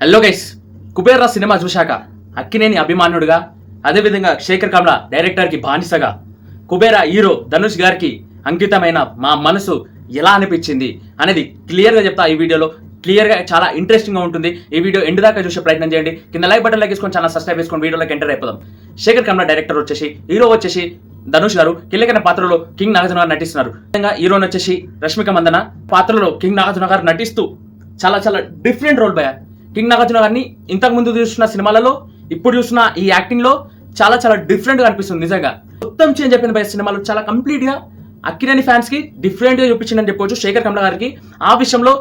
Hello guys Kubera cinema చూశాక అక్కినేని అభిమానుడుగా అదేవిధంగా శేఖర్ కమల డైరెక్టర్కి బానిసగా కుబేరా హీరో ధనుష్ గారికి అంకితమైన మా మనసు ఎలా అనిపించింది అనేది క్లియర్గా చెప్తా ఈ వీడియోలో. క్లియర్గా చాలా ఇంట్రెస్టింగ్గా ఉంటుంది. ఈ వీడియో ఎండ్ దాకా చూసే ప్రయత్నం చేయండి. కింద లైక్ బటన్ లైక్ చేసుకొని ఛానల్ సబ్స్క్రైబ్ చేసుకొని వీడియోలోకి ఎంటర్ అయిపోదాం. శేఖర్ కమల డైరెక్టర్ వచ్చేసి హీరో వచ్చేసి ధనుష్ గారు. కీలకైన పాత్రలో కింగ్ నాగార్జున గారు నటిస్తున్నారు. ముఖ్యంగా హీరోని వచ్చేసి రష్మిక మందన పాత్రలో కింగ్ నాగార్జున గారు నటిస్తూ చాలా చాలా డిఫరెంట్ రోల్ బయ్యారు కింగ్ నాగార్జున గారిని ఇంతకు ముందు చూసిన సినిమాలలో ఇప్పుడు చూసిన ఈ యాక్టింగ్లో చాలా చాలా డిఫరెంట్గా అనిపిస్తుంది నిజంగా. మొత్తం చేంజ్ అయిపోయిన భయ సినిమాలు చాలా కంప్లీట్గా అక్కినేని ఫ్యాన్స్కి డిఫరెంట్గా చూపించిందని చెప్పుకోవచ్చు శేఖర్ కమల గారికి. ఆ విషయంలో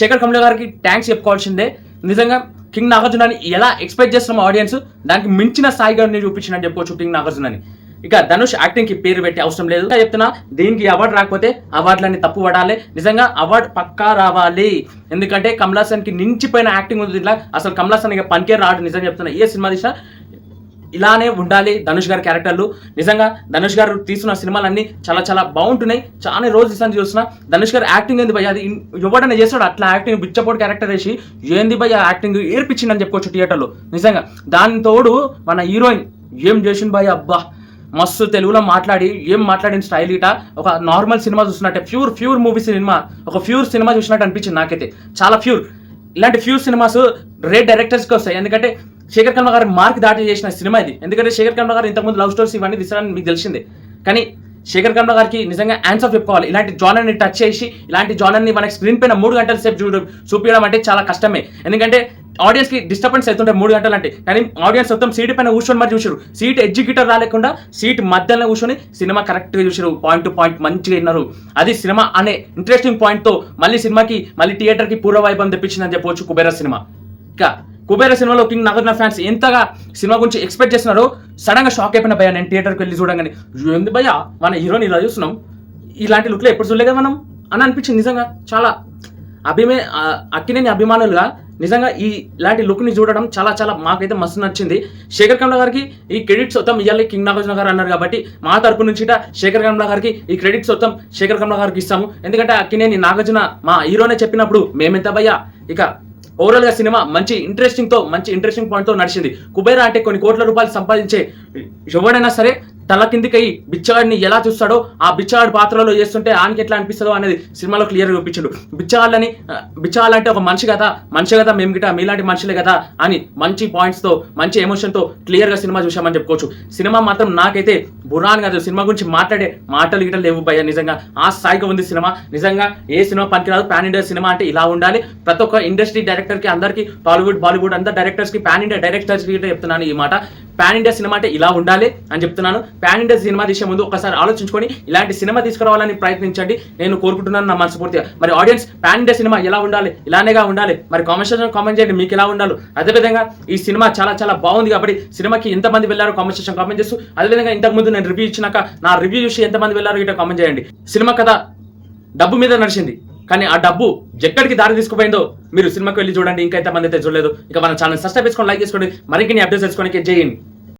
శేఖర్ కమల గారికి ట్యాంక్స్ చెప్పుకోవాల్సిందే. నిజంగా కింగ్ నాగార్జునని ఎలా ఎక్స్పెక్ట్ చేస్తున్నాం ఆడియన్స్ దానికి మించిన స్థాయిగా చూపించిందని చెప్పుకోవచ్చు కింగ్ నాగార్జునని. ఇక ధనుష్ యాక్టింగ్కి పేరు పెట్టే అవసరం లేదు. చెప్తున్నా దీనికి అవార్డు రాకపోతే అవార్డులన్నీ తప్పు పడాలి నిజంగా అవార్డు పక్కా రావాలి. ఎందుకంటే కమలాసన్కి నించిపోయిన యాక్టింగ్ ఉంది ఇట్లా అసలు కమలాసన్ ఇక పనికే రాడు నిజంగా చెప్తున్నా. ఏ సినిమా తీసినా ఇలానే ఉండాలి ధనుష్ గారి క్యారెక్టర్లు. నిజంగా ధనుష్ గారు తీసిన సినిమాలన్నీ చాలా చాలా బాగుంటున్నాయి. చాలా రోజు తీసాను చూస్తున్నా ధనుష్ గారు యాక్టింగ్ ఏంది భయ్య? అది ఎవడన్నా చేస్తాడు అట్లా యాక్టింగ్ బిచ్చపోటు క్యారెక్టర్ వేసి ఏంది భయ్య యాక్టింగ్ ఏర్పించిందని చెప్పుకోవచ్చు థియేటర్లో నిజంగా దాని తోడు మన హీరోయిన్ ఏం చేసింది భయ అబ్బా! మస్తు తెలుగులో మాట్లాడి ఏం మాట్లాడిన స్టైల్ ఇట ఒక నార్మల్ సినిమా చూసినట్టే ప్యూర్ ప్యూర్ మూవీ సినిమా ఒక ప్యూర్ సినిమా చూసినట్టు అనిపించింది నాకైతే. చాలా ప్యూర్ ఇలాంటి ప్యూర్ సినిమాస్ రేట్ డైరెక్టర్స్కి వస్తాయి. ఎందుకంటే శేఖర్ కర్మ గారి మార్క్ దాటి చేసిన సినిమా ఇది. ఎందుకంటే శేఖర్ కర్మ గారు ఇంతకుముందు లవ్ స్టోరీస్ ఇవన్నీ తీసారని మీకు తెలిసిందే. కానీ శేఖర్ కర్మ గారికి నిజంగా ఆన్సర్ చెప్పుకోవాలి. ఇలాంటి జానర్ని టచ్ చేసి ఇలాంటి జానర్ని మనకి స్క్రీన్ పైన మూడు గంటల సేపు చూడ చూపించడం అంటే చాలా కష్టమే. ఎందుకంటే ఆడియన్స్కి డిస్టర్బెన్స్ అవుతుంటే మూడు గంటలు అంటే కానీ ఆడియన్స్ మొత్తం సీట్ పైన కూర్చొని మరి చూసారు సీట్ ఎగ్జిక్యూటర్ రాలేకుండా సీట్ మధ్యలో కూర్చొని సినిమా కరెక్ట్గా చూసారు పాయింట్ టు పాయింట్ మంచిగా విన్నారు. అది సినిమా అనే ఇంట్రెస్టింగ్ పాయింట్తో మళ్ళీ సినిమాకి మళ్ళీ థియేటర్కి పూర్వ వైభవం తెప్పించిందని చెప్పవచ్చు కుబేర సినిమా. ఇంకా కుబేర సినిమాలో కింగ్ నాగార్జున ఫ్యాన్స్ ఎంతగా సినిమా గురించి ఎక్స్పెక్ట్ చేస్తున్నారో సడన్గా షాక్ అయిపోయిన భయ నేను థియేటర్కి వెళ్ళి చూడగానే ఎందు భయ మన హీరోని ఇలా చూస్తున్నాం. ఇలాంటి లుక్లో ఎప్పుడు చూడలేదు మనం? అని అనిపించింది నిజంగా. చాలా అభిమే అక్కినేని అభిమానులుగా నిజంగా ఈ ఇలాంటి లుక్ని చూడడం చాలా చాలా మాకైతే మస్తు నచ్చింది. శేఖర్ కమల గారికి ఈ క్రెడిట్స్ మొత్తం ఇవ్వాలి కింగ్ నాగార్జున గారు అన్నారు కాబట్టి మా తరపు నుంచి శేఖర్ కమల గారికి ఈ క్రెడిట్స్ మొత్తం శేఖర్ కమల గారికి ఇస్తాము. ఎందుకంటే అక్కినేని నాగార్జున మా హీరోనే చెప్పినప్పుడు మేమెంత భయ్యా? ఇక ఓవరాల్గా సినిమా మంచి ఇంట్రెస్టింగ్తో మంచి ఇంట్రెస్టింగ్ పాయింట్తో నడిచింది. కుబేరా అంటే కొన్ని కోట్ల రూపాయలు సంపాదించే ఎవడైనా సరే తల కిందికి బిచ్చగాడిని ఎలా చూస్తాడో ఆ బిచ్చగాడి పాత్రలో చేస్తుంటే ఆయనకి ఎట్లా అనిపిస్తుందో అనేది సినిమాలో క్లియర్ చూపించాడు. బిచ్చగాళ్ళని ఆ, అంటే ఒక మనిషి కదా మనిషి కదా మేము గిట మీలాంటి మనుషులే కదా అని మంచి పాయింట్స్తో మంచి ఎమోషన్తో క్లియర్గా సినిమా చూసామని చెప్పుకోవచ్చు. సినిమా మాత్రం నాకైతే బురాన్ కాదు సినిమా గురించి మాట్లాడే మాటలు గిటలు లేవు భయ్య నిజంగా. ఆ స్థాయిగా ఉంది సినిమా. నిజంగా ఏ సినిమా పనికిరాదు పాన్ ఇండియా సినిమా అంటే ఇలా ఉండాలి. ప్రతి ఒక్క ఇండస్ట్రీ డైరెక్టర్కి టాలీవుడ్ బాలీవుడ్ అందరు డైరెక్టర్స్కి పాన్ ఇండియా డైరెక్టర్స్కి చెప్తున్నాను ఈ మాట. పాన్ ఇండియా సినిమా అంటే ఇలా ఉండాలి అని చెప్తున్నాను. పాన్ ఇండియా సినిమా తీసే ముందు ఒకసారి ఆలోచించుకొని ఇలాంటి సినిమా తీసుకురావాలని ప్రయత్నించండి. నేను కోరుకుంటున్నాను నా మనస్ఫూర్తిగా మరి ఆడియన్స్ పాన్ ఇండియా సినిమా ఎలా ఉండాలి? ఇలానేగా ఉండాలి. మరి కామెంట్ సెక్షన్ కామెంట్ చేయండి మీకు ఎలా ఉండాలి? అదేవిధంగా ఈ సినిమా చాలా చాలా బాగుంది కాబట్టి సినిమాకి ఎంతమంది వెళ్ళారో కామెంట్ సెక్షన్ కామెంట్ చేస్తూ అదేవిధంగా ఇంతకు ముందు నేను రివ్యూ ఇచ్చినాక నా రివ్యూ చూసి ఎంతమంది వెళ్ళారో ఇట్లా కామెంట్ చేయండి. సినిమా కథ డబ్బు మీద నడిచింది. కానీ ఆ డబ్బు ఎక్కడికి దారి తీసుకుపోయిందో మీరు సినిమాకి వెళ్ళి చూడండి. ఇంకా ఎంతమంది అయితే చూడలేదు. ఇక మన ఛానల్ సబ్స్క్రైబ్ చేసుకోండి లైక్ చేసుకోండి. మరిన్ని అప్డేట్స్ తెలుసుకోవడానికి చేయండి